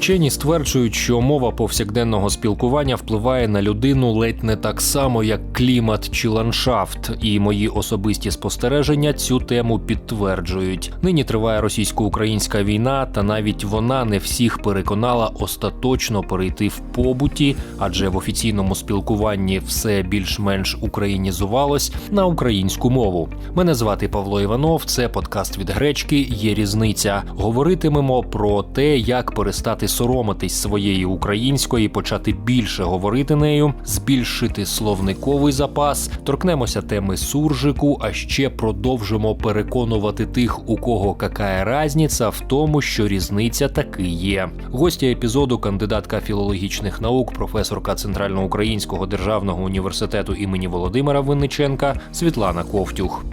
Вчені стверджують, що мова повсякденного спілкування впливає на людину ледь не так само, як клімат чи ландшафт. І мої особисті спостереження цю тему підтверджують. Нині триває російсько-українська війна, та навіть вона не всіх переконала остаточно перейти в побуті, адже в офіційному спілкуванні все більш-менш українізувалось на українську мову. Мене звати Павло Іванов. Це подкаст від гречки. Є різниця. Говоритимемо про те, як перестати соромитись своєї української, почати більше говорити нею, збільшити словниковий запас, торкнемося теми суржику, а ще продовжимо переконувати тих, у кого какая разниця в тому, що різниця таки є. Гостя епізоду кандидатка філологічних наук, професорка Центральноукраїнського державного університету імені Володимира Винниченка Світлана Ковтюх.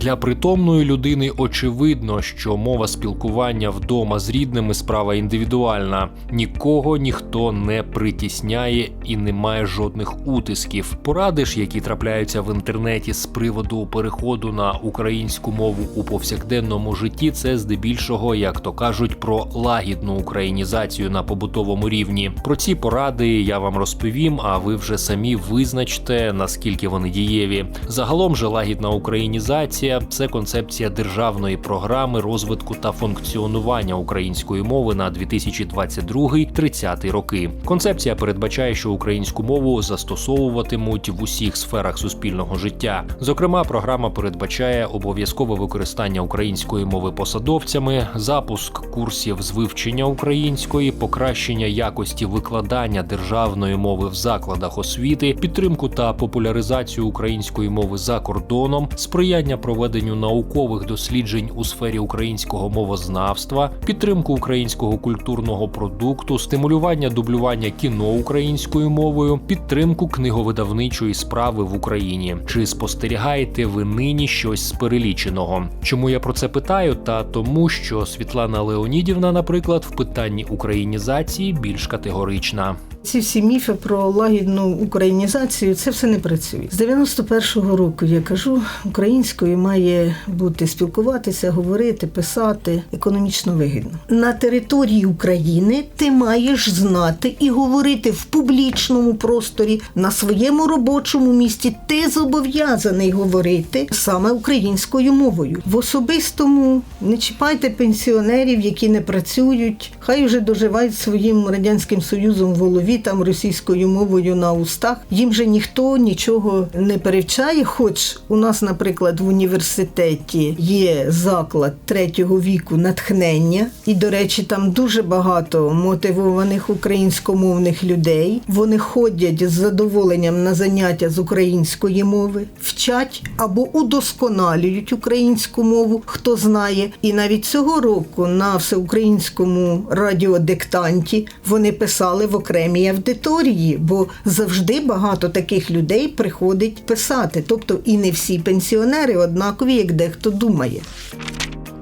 Для притомної людини очевидно, що мова спілкування вдома з рідними справа індивідуальна. Нікого ніхто не притісняє і не має жодних утисків. Поради ж, які трапляються в інтернеті з приводу переходу на українську мову у повсякденному житті, це здебільшого, як то кажуть, про лагідну українізацію на побутовому рівні. Про ці поради я вам розповім, а ви вже самі визначте наскільки вони дієві. Загалом же лагідна українізація це концепція державної програми розвитку та функціонування української мови на 2022-30 роки. Концепція передбачає, що українську мову застосовуватимуть в усіх сферах суспільного життя. Зокрема, програма передбачає обов'язкове використання української мови посадовцями, запуск курсів з вивчення української, покращення якості викладання державної мови в закладах освіти, підтримку та популяризацію української мови за кордоном, сприяння проведенню наукових досліджень у сфері українського мовознавства, підтримку українського культурного продукту, стимулювання дублювання кіно українською мовою, підтримку книговидавничої справи в Україні. Чи спостерігаєте ви нині щось з переліченого? Чому я про це питаю? Та тому, що Світлана Леонідівна, наприклад, в питанні українізації більш категорична. Ці всі міфи про лагідну українізацію це все не працює. З 91-го року я кажу, українською має бути спілкуватися, говорити, писати економічно вигідно. На території України ти маєш знати і говорити в публічному просторі на своєму робочому місці. Ти зобов'язаний говорити саме українською мовою. В особистому не чіпайте пенсіонерів, які не працюють. Хай вже доживають своїм радянським союзом в голові там російською мовою на устах. Їм же ніхто нічого не перевчає. Хоч у нас, наприклад, в університеті є заклад третього віку натхнення, і, до речі, там дуже багато мотивованих українськомовних людей. Вони ходять з задоволенням на заняття з української мови, вчать або удосконалюють українську мову, хто знає. І навіть цього року на всеукраїнському радіодиктанті вони писали в окремій аудиторії, бо завжди багато таких людей приходить писати. Тобто і не всі пенсіонери однакові, як дехто думає.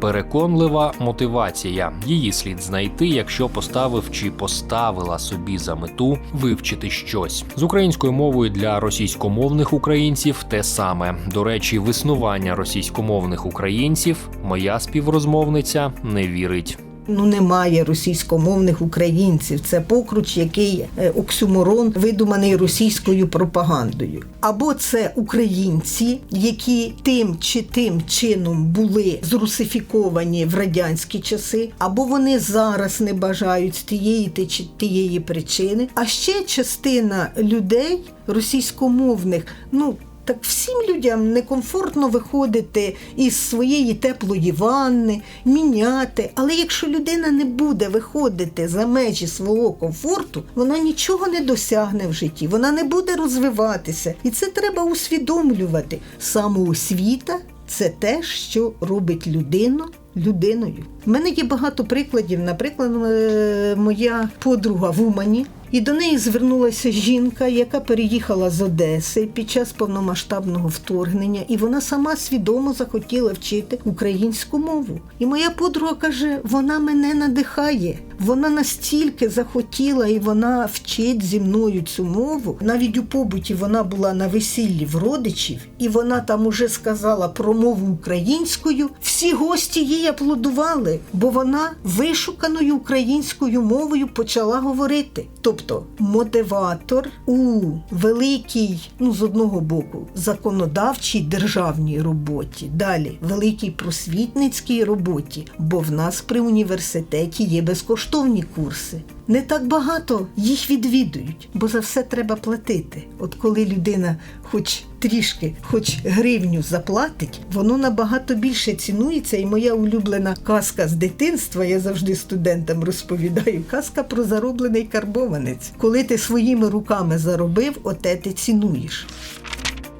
Переконлива мотивація. Її слід знайти, якщо поставив чи поставила собі за мету вивчити щось з українською мовою для російськомовних українців. Те саме до речі, в існування російськомовних українців моя співрозмовниця не вірить. Ну немає російськомовних українців. Це покруч, який е, оксюморон видуманий російською пропагандою. Або це українці, які тим чи тим чином були зрусифіковані в радянські часи, або вони зараз не бажають з тієї чи тієї причини. А ще частина людей російськомовних, ну. Так всім людям некомфортно виходити із своєї теплої ванни, міняти. Але якщо людина не буде виходити за межі свого комфорту, вона нічого не досягне в житті, вона не буде розвиватися. І це треба усвідомлювати. Самоосвіта це те, що робить людину людиною. У мене є багато прикладів. Наприклад, е, моя подруга в Умані. І до неї звернулася жінка, яка переїхала з Одеси під час повномасштабного вторгнення, і вона сама свідомо захотіла вчити українську мову. І моя подруга каже: вона мене надихає. Вона настільки захотіла і вона вчить зі мною цю мову. Навіть у побуті вона була на весіллі в родичів, і вона там уже сказала про мову українською. Всі гості аплодували, бо вона вишуканою українською мовою почала говорити. Тобто мотиватор у великій, ну з одного боку, законодавчій державній роботі, далі великій просвітницькій роботі, бо в нас при університеті є безкоштовні курси. Не так багато їх відвідують, бо за все треба платити. От коли людина хоч трішки, хоч гривню заплатить, воно набагато більше цінується. І моя улюблена казка з дитинства, я завжди студентам розповідаю, казка про зароблений карбованець. Коли ти своїми руками заробив, оте ти цінуєш.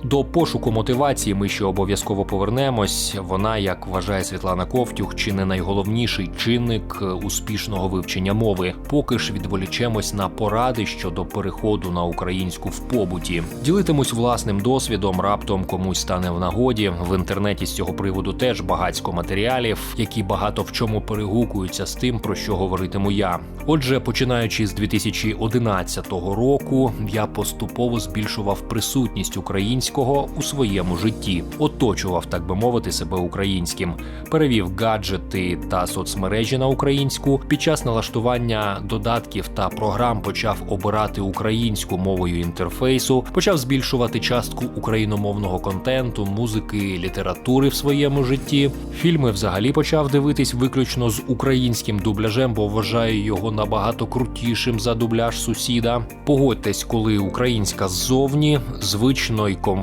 До пошуку мотивації ми ще обов'язково повернемось. Вона, як вважає Світлана Ковтюх, чи не найголовніший чинник успішного вивчення мови. Поки ж відволічемось на поради щодо переходу на українську в побуті. Ділитимусь власним досвідом. Раптом комусь стане в нагоді. В інтернеті з цього приводу теж багатько матеріалів, які багато в чому перегукуються з тим, про що говоритиму я. Отже, починаючи з 2011 року, я поступово збільшував присутність українського у своєму житті, оточував, так би мовити, себе українським, перевів гаджети та соцмережі на українську. Під час налаштування додатків та програм почав обирати українську мовою інтерфейсу, почав збільшувати частку україномовного контенту, музики, літератури в своєму житті. Фільми взагалі почав дивитись виключно з українським дубляжем, бо вважаю його набагато крутішим за дубляж сусіда. Погодьтесь, коли українська ззовні звично й комфортно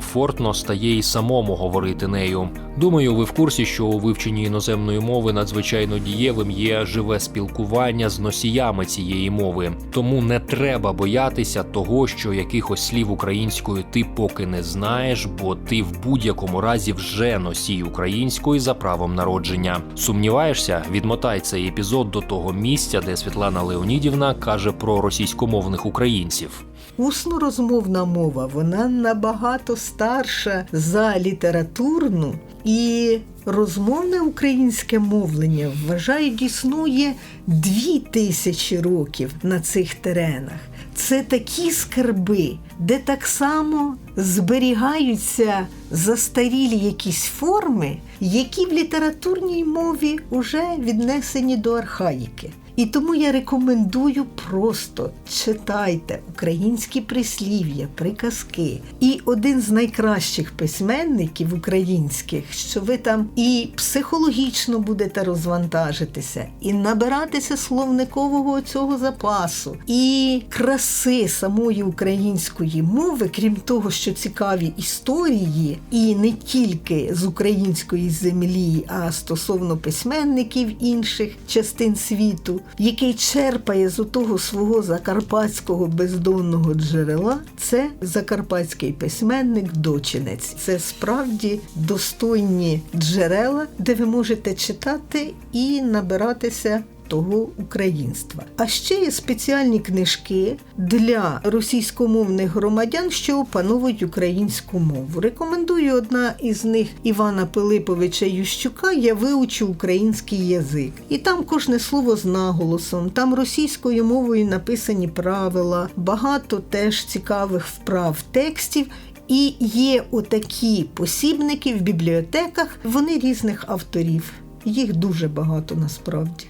стає й самому говорити нею. Думаю, ви в курсі, що у вивченні іноземної мови надзвичайно дієвим є живе спілкування з носіями цієї мови. Тому не треба боятися того, що якихось слів українською ти поки не знаєш, бо ти в будь-якому разі вже носій української за правом народження. Сумніваєшся? Відмотай цей епізод до того місця, де Світлана Леонідівна каже про російськомовних українців. Усно розмовна мова вона набагато старша за літературну і розмовне українське мовлення вважають існує дві тисячі років на цих теренах. Це такі скарби, де так само зберігаються застарілі якісь форми, які в літературній мові вже віднесені до архаїки. І тому я рекомендую просто читайте українські прислів'я, приказки. І один з найкращих письменників українських, що ви там і психологічно будете розвантажитися, і набиратися словникового цього запасу, і краси самої української мови, крім того, що цікаві історії, і не тільки з української землі, а стосовно письменників інших частин світу який черпає з того свого закарпатського бездонного джерела, це закарпатський письменник Дочинець. Це справді достойні джерела, де ви можете читати і набиратися. Того українства. А ще є спеціальні книжки для російськомовних громадян, що опановують українську мову. Рекомендую одна із них Івана Пилиповича Ющука Я вивчу український язик. І там кожне слово з наголосом, там російською мовою написані правила, багато теж цікавих вправ текстів. І є отакі посібники в бібліотеках, вони різних авторів. Їх дуже багато насправді.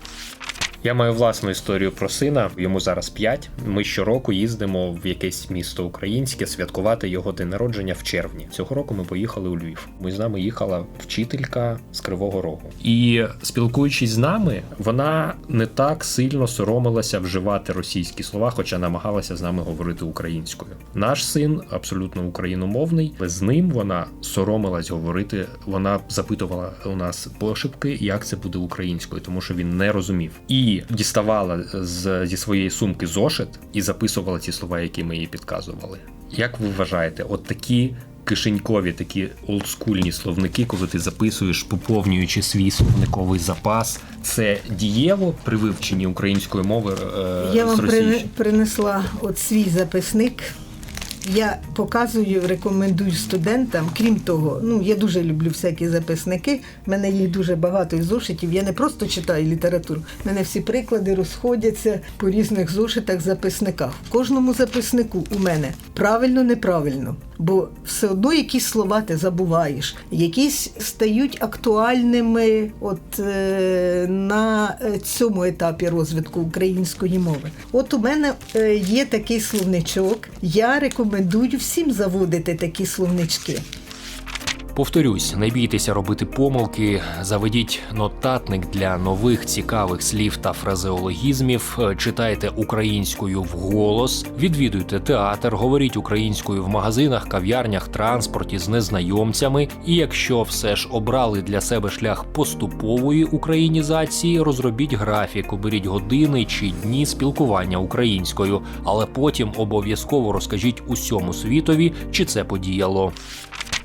Я маю власну історію про сина. Йому зараз 5. Ми щороку їздимо в якесь місто українське святкувати його день народження в червні. Цього року ми поїхали у Львів. Ми з нами їхала вчителька з Кривого Рогу. І спілкуючись з нами, вона не так сильно соромилася вживати російські слова, хоча намагалася з нами говорити українською. Наш син абсолютно україномовний, але з ним вона соромилась говорити. Вона запитувала у нас пошепки, як це буде українською, тому що він не розумів. І діставала з, зі своєї сумки зошит і записувала ті слова, які ми їй підказували. Як ви вважаєте, от такі кишенькові, такі олдскульні словники, коли ти записуєш, поповнюючи свій словниковий запас, це дієво при вивченні української мови е, Я з вам російською? прине- принесла от свій записник. Я показую, рекомендую студентам. Крім того, ну я дуже люблю всякі записники. в мене їх дуже багато із зошитів. Я не просто читаю літературу. в мене всі приклади розходяться по різних зошитах, записниках. В кожному записнику у мене правильно, неправильно. Бо все одно якісь слова ти забуваєш, якісь стають актуальними от е, на е, цьому етапі розвитку української мови. От у мене е, є такий словничок. Я рекомендую всім заводити такі словнички. Повторюсь, не бійтеся робити помилки, заведіть нотатник для нових цікавих слів та фразеологізмів, е, читайте українською вголос, відвідуйте театр, говоріть українською в магазинах, кав'ярнях, транспорті з незнайомцями. І якщо все ж обрали для себе шлях поступової українізації, розробіть графік, оберіть години чи дні спілкування українською, але потім обов'язково розкажіть усьому світові, чи це подіяло.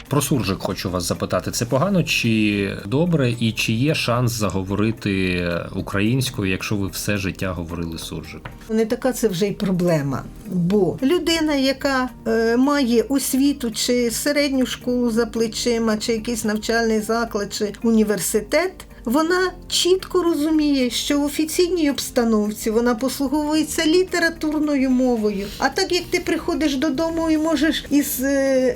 Про суржик хочу вас запитати: це погано чи добре, і чи є шанс заговорити українською, якщо ви все життя говорили суржик? Не така це вже й проблема. Бо людина, яка е, має освіту чи середню школу за плечима, чи якийсь навчальний заклад, чи університет. Вона чітко розуміє, що в офіційній обстановці вона послуговується літературною мовою. А так як ти приходиш додому і можеш із е,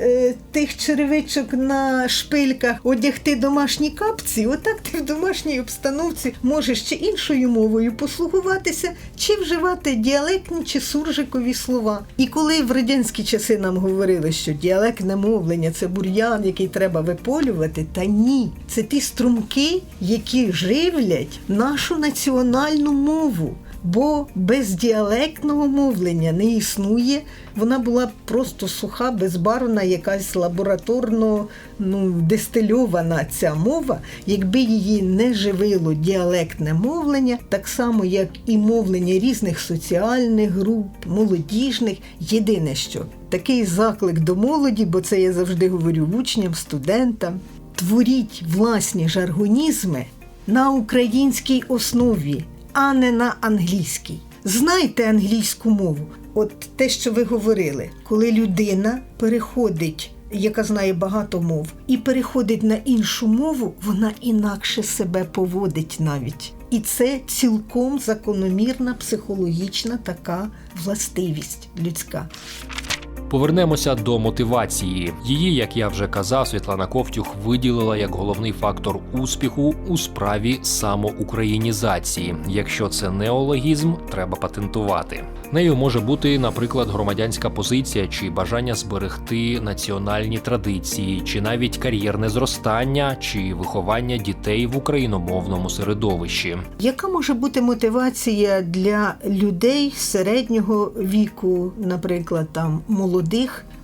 е, тих черевичок на шпильках одягти домашні капці, отак ти в домашній обстановці можеш чи іншою мовою послугуватися, чи вживати діалектні чи суржикові слова. І коли в радянські часи нам говорили, що діалектне мовлення це бур'ян, який треба виполювати, та ні, це ті струмки, які живлять нашу національну мову. Бо без діалектного мовлення не існує. Вона була просто суха, безбарвна, якась лабораторно ну, дистильована ця мова, якби її не живило діалектне мовлення, так само як і мовлення різних соціальних груп, молодіжних. Єдине що такий заклик до молоді, бо це я завжди говорю учням, студентам. Творіть власні жаргонізми на українській основі, а не на англійській. Знайте англійську мову. От те, що ви говорили, коли людина переходить, яка знає багато мов, і переходить на іншу мову, вона інакше себе поводить навіть. І це цілком закономірна психологічна така властивість людська. Повернемося до мотивації. Її, як я вже казав, Світлана Ковтюх виділила як головний фактор успіху у справі самоукраїнізації. Якщо це неологізм, треба патентувати. Нею може бути, наприклад, громадянська позиція чи бажання зберегти національні традиції, чи навіть кар'єрне зростання, чи виховання дітей в україномовному середовищі. Яка може бути мотивація для людей середнього віку, наприклад, там молодих?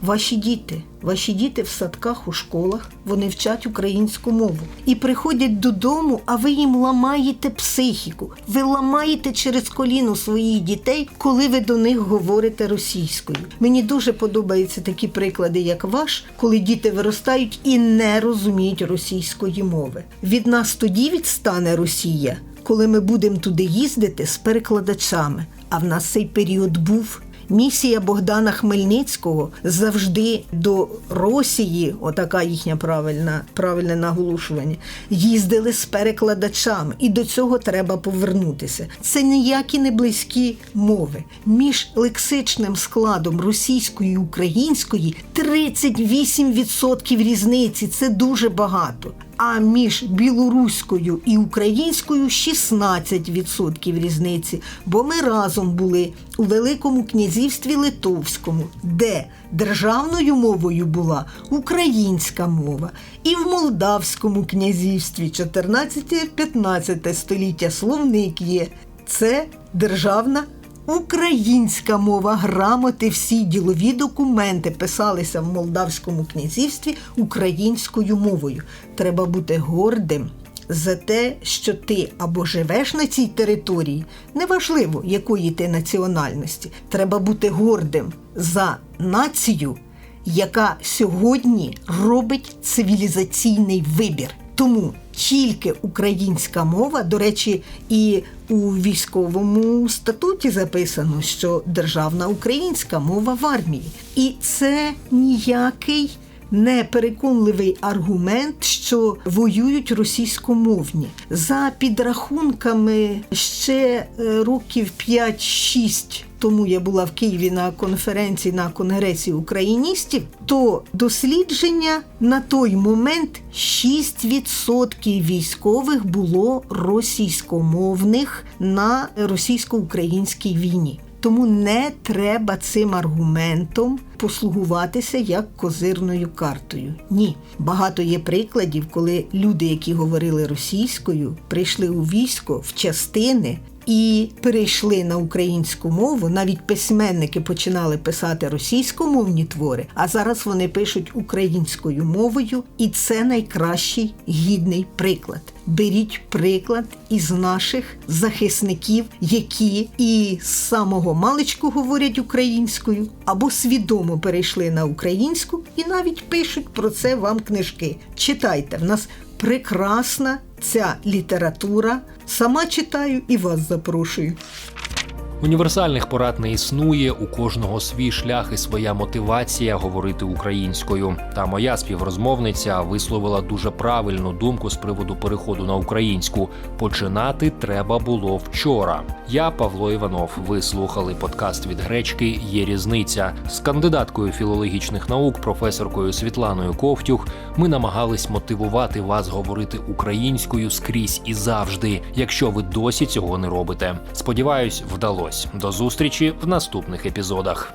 Ваші діти, ваші діти в садках у школах, вони вчать українську мову і приходять додому, а ви їм ламаєте психіку. Ви ламаєте через коліно своїх дітей, коли ви до них говорите російською. Мені дуже подобаються такі приклади, як ваш, коли діти виростають і не розуміють російської мови. Від нас тоді відстане Росія, коли ми будемо туди їздити з перекладачами. А в нас цей період був. Місія Богдана Хмельницького завжди до Росії, отака їхня правильна, правильне наголошування, їздили з перекладачами, і до цього треба повернутися. Це ніякі не близькі мови. Між лексичним складом російської і української 38% різниці. Це дуже багато. А між білоруською і українською 16% різниці, бо ми разом були у Великому князівстві Литовському, де державною мовою була українська мова, і в Молдавському князівстві 14-15 століття словник є. Це державна Українська мова, грамоти, всі ділові документи писалися в Молдавському князівстві українською мовою. Треба бути гордим за те, що ти або живеш на цій території, неважливо, якої ти національності. Треба бути гордим за націю, яка сьогодні робить цивілізаційний вибір. Тому тільки українська мова, до речі, і у військовому статуті записано, що державна українська мова в армії. І це ніякий непереконливий аргумент, що воюють російськомовні. За підрахунками ще е, років 5-6 тому я була в Києві на конференції на конгресі україністів, то дослідження на той момент 6% військових було російськомовних на російсько-українській війні. Тому не треба цим аргументом послугуватися як козирною картою. Ні, багато є прикладів, коли люди, які говорили російською, прийшли у військо в частини. І перейшли на українську мову. Навіть письменники починали писати російськомовні твори, а зараз вони пишуть українською мовою, і це найкращий гідний приклад. Беріть приклад із наших захисників, які і з самого маличку говорять українською, або свідомо перейшли на українську і навіть пишуть про це вам книжки. Читайте, в нас прекрасна ця література. Сама читаю і вас запрошую. Універсальних порад не існує, у кожного свій шлях і своя мотивація говорити українською. Та моя співрозмовниця висловила дуже правильну думку з приводу переходу на українську. Починати треба було вчора. Я Павло Іванов. Ви слухали подкаст від гречки. Є різниця з кандидаткою філологічних наук, професоркою Світланою Ковтюх. Ми намагались мотивувати вас говорити українською скрізь і завжди, якщо ви досі цього не робите. Сподіваюсь, вдалось. До зустрічі в наступних епізодах.